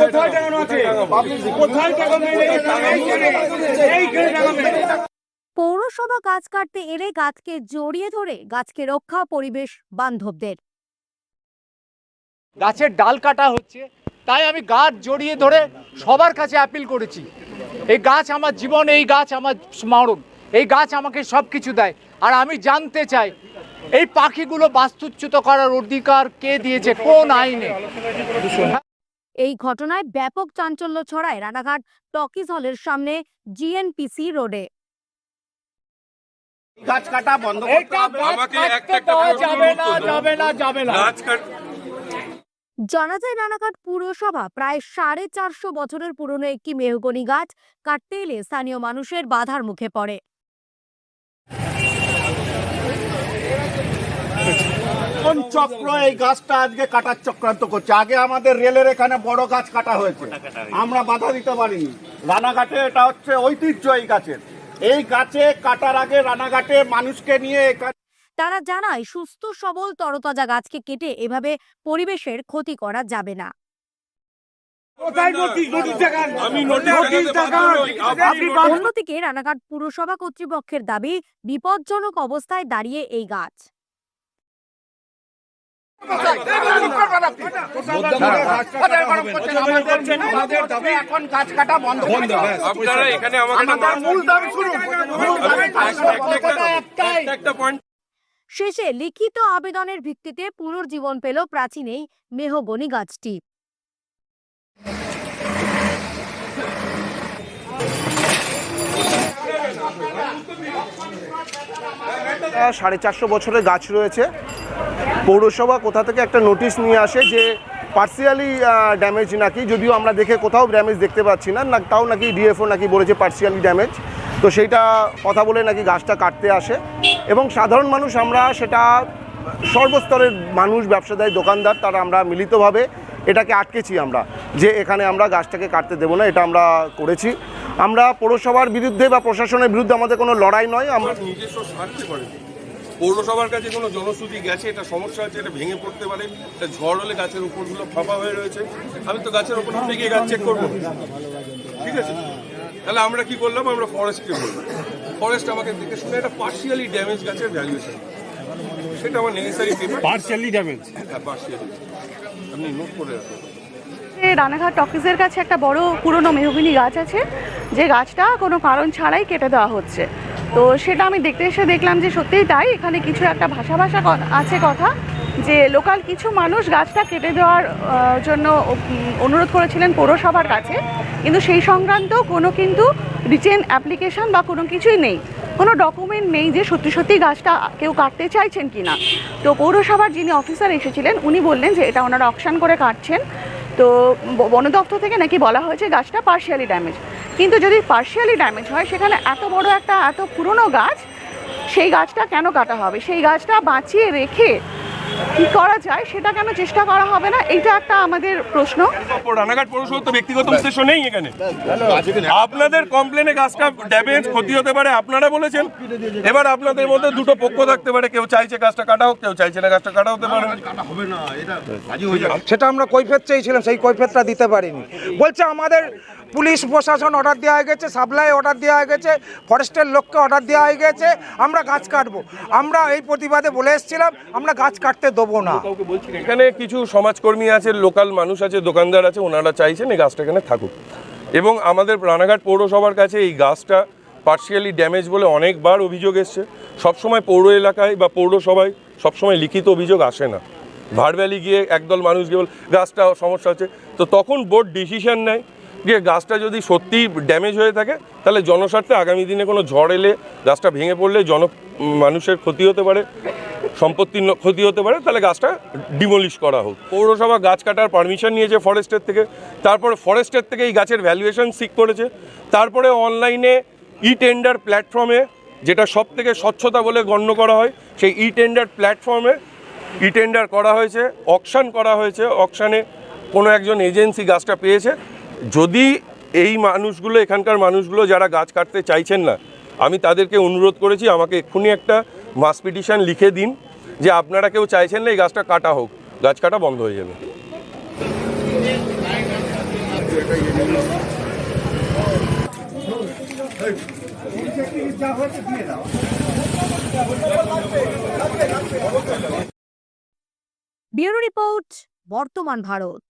কোথায় আছে? কোথায় পৌরসভা গাছ কাটতে এলে গাছকে জড়িয়ে ধরে গাছকে রক্ষা পরিবেশ বান্ধবদের। গাছের ডাল কাটা হচ্ছে তাই আমি গাছ জড়িয়ে ধরে সবার কাছে অ্যাপিল করেছি। এই গাছ আমার জীবন এই গাছ আমার স্মরণ এই গাছ আমাকে সব কিছু দেয়। আর আমি জানতে চাই এই পাখিগুলো বাস্তুচ্যুত করার অধিকার কে দিয়েছে? কোন আইনে? এই ঘটনায় ব্যাপক চাঞ্চল্য ছড়ায় রানাঘাট টকিজ হলের সামনে জিএনপিসি রোডে। গাছ কাটা বন্ধ করতে এটা হবে। গাছ আমাকে কাটতে একটা একটা দেওয়া প্রশ্ন যাবে না যাবে না যাবে না। জানা যায় রানাঘাট পুরসভা প্রায় সাড়ে চারশো বছরের পুরনো একটি মেহগনি গাছ কাটতে এলে স্থানীয় মানুষের বাধার মুখে পড়ে। কোন চক্র এই গাছটা আজকে কাটার চক্রান্ত করছে? আগে আমাদের রেলের এখানে বড় গাছ কাটা হয়েছে। আমরা বাধা দিতে পারিনি। রানাঘাটে এটা হচ্ছে ঐতিহ্য এই গাছের। এই গাছে কাটার আগে রানাঘাটে মানুষকে নিয়ে এখানে তারা জানায় সুস্থ সবল তরতাজা গাছকে কেটে এভাবে পরিবেশের ক্ষতি করা যাবে না। অন্যদিকে রানাঘাট পুরসভা কর্তৃপক্ষের দাবি বিপজ্জনক অবস্থায় দাঁড়িয়ে এই গাছ। শেষে লিখিত আবেদনের ভিত্তিতে পুনর্জীবন পেল প্রাচীন এই মেহগনি গাছটি সাড়ে চারশো বছরের গাছ রয়েছে। পৌরসভা কোথা থেকে একটা নোটিশ নিয়ে আসে যে পার্সিয়ালি ড্যামেজ নাকি, যদিও আমরা দেখে কোথাও ড্যামেজ দেখতে পাচ্ছি না না, তাও নাকি ডিএফও নাকি বলেছে পার্সিয়ালি ড্যামেজ তো সেইটা কথা বলে নাকি গাছটা কাটতে আসে। এবং সাধারণ মানুষ আমরা সেটা সর্বস্তরের মানুষ, ব্যবসাদায়ী, দোকানদার, তারা আমরা মিলিতভাবে এটাকে আটকেছি আমরা, যে এখানে আমরা গাছটাকে কাটতে দেবো না, এটা আমরা করেছি। আমরা পৌরসভার বিরুদ্ধে বা প্রশাসনের বিরুদ্ধে আমাদের কোনো লড়াই নয়, আমরা নিজস্ব স্বার্থে করে পৌরসভার কাছে কোনো জনশ্রুতি গেছে এটা সমস্যা আছে এটা ভেঙে পড়তে পারে এটা ঝড় হলে গাছের উপরগুলো ফাঁপা হয়ে রয়েছে। আমি তো গাছের উপর থেকে গিয়ে গাছ চেক করব। ঠিক আছে? তাহলে আমরা কি করলাম? আমরা ফরেস্টকে বললাম। ফরেস্ট আমাকে দেখে শুনে একটা পার্শিয়ালি ড্যামেজ গাছের ভ্যালুয়েশন সেটা আমার নেসেসারি পেপার পার্সিয়ালি ড্যামেজ হ্যাঁ পার্শিয়ালি আপনি নোট করে রাখুন। এই রানাঘাট টকিজের কাছে একটা বড় পুরনো মেহগিনি গাছ আছে। যে গাছটা কোনো কারণ ছাড়াই কেটে দেওয়া হচ্ছে। তো সেটা আমি দেখতে এসে দেখলাম যে সত্যিই তাই। এখানে কিছু একটা ভাষা ভাষা আছে কথা যে লোকাল কিছু মানুষ গাছটা কেটে দেওয়ার জন্য অনুরোধ করেছিলেন পৌরসভার কাছে। কিন্তু সেই সংক্রান্ত কোনো কিন্তু রিটেন অ্যাপ্লিকেশন বা কোনো কিছুই নেই। কোনো ডকুমেন্ট নেই যে সত্যি সত্যি গাছটা কেউ কাটতে চাইছেন কি না তো পৌরসভার যিনি অফিসার এসেছিলেন, উনি বললেন যে এটা ওনারা অকশান করে কাটছেন। তো বন দপ্তর থেকে নাকি বলা হয়েছে গাছটা পার্শিয়ালি ড্যামেজ কিন্তু যদি পার্শিয়ালি ড্যামেজ হয়, সেখানে এত বড় একটা, এত পুরনো গাছ, সেই গাছটা কেন কাটা হবে? সেই গাছটা বাঁচিয়ে রেখে কি করা যায় সেটা কেন চেষ্টা করা হবে না? এটা একটা আমাদের প্রশ্ন। রানাঘাট পৌরসভা তো ব্যক্তিগত উদ্দেশ্য নেই এখানে। আপনাদের কমপ্লেনে গাছটা ড্যামেজ ক্ষতি হতে পারে আপনারা বলেছেন। এবার আপনাদের মধ্যে দুটো পক্ষ থাকতে পারে কেউ চাইছে গাছটা কাটা হোক কেউ চাইছে না গাছটা কাটা হতে পারে। সেটা আমরা কৈফেত চেয়েছিলাম সেই কৈফেতটা দিতে পারিনি। বলছে আমাদের পুলিশ প্রশাসন অর্ডার দেওয়া হয়ে গেছে সাপ্লাই অর্ডার দেওয়া হয়ে গেছে ফরেস্টের লোককে অর্ডার দেওয়া হয়ে গেছে, আমরা গাছ কাটবো। আমরা এই প্রতিবাদে বলে এসেছিলাম, আমরা গাছ কাটতে দেবো না। এখানে কিছু সমাজকর্মী আছে লোকাল মানুষ আছে, দোকানদার আছে, ওনারা চাইছেন এই গাছটা এখানে থাকুক। এবং আমাদের রানাঘাট পৌরসভার কাছে এই গাছটা পার্শিয়ালি ড্যামেজ বলে অনেকবার অভিযোগ এসছে। সবসময় পৌর এলাকায় বা পৌরসভায় সবসময় লিখিত অভিযোগ আসে না। ভারভ্যালি গিয়ে একদল মানুষ গিয়ে বল, গাছটা সমস্যা হচ্ছে। তো তখন বোর্ড ডিসিশন নেয়। যে গাছটা যদি সত্যি ড্যামেজ হয়ে থাকে, তাহলে জনস্বার্থে আগামী দিনে কোনো ঝড় এলে, গাছটা ভেঙে পড়লে জন মানুষের ক্ষতি হতে পারে, সম্পত্তির ক্ষতি হতে পারে, তাহলে গাছটা ডিমলিশ করা হোক। পৌরসভা গাছ কাটার পারমিশন নিয়েছে ফরেস্টের থেকে, তারপরে ফরেস্টের থেকে এই গাছের ভ্যালুয়েশন সিক করেছে, তারপরে অনলাইনে ই টেন্ডার প্ল্যাটফর্মে যেটা সব থেকে স্বচ্ছতা বলে গণ্য করা হয়, সেই ই টেন্ডার প্ল্যাটফর্মে ই টেন্ডার করা হয়েছে অকশান করা হয়েছে অকশানে কোনো একজন এজেন্সি গাছটা পেয়েছে যদি এই মানুষগুলো, এখানকার মানুষগুলো যারা গাছ কাটতে চাইছেন না, আমি তাদেরকে অনুরোধ করেছি, আমাকে এক্ষুনি একটা মাস পিটিশন লিখে দিন যে আপনারা কেউ চাইছেন না এই গাছটা কাটা হোক, গাছ কাটা বন্ধ হয়ে যাবে। ব্যুরো রিপোর্ট, বর্তমান ভারত।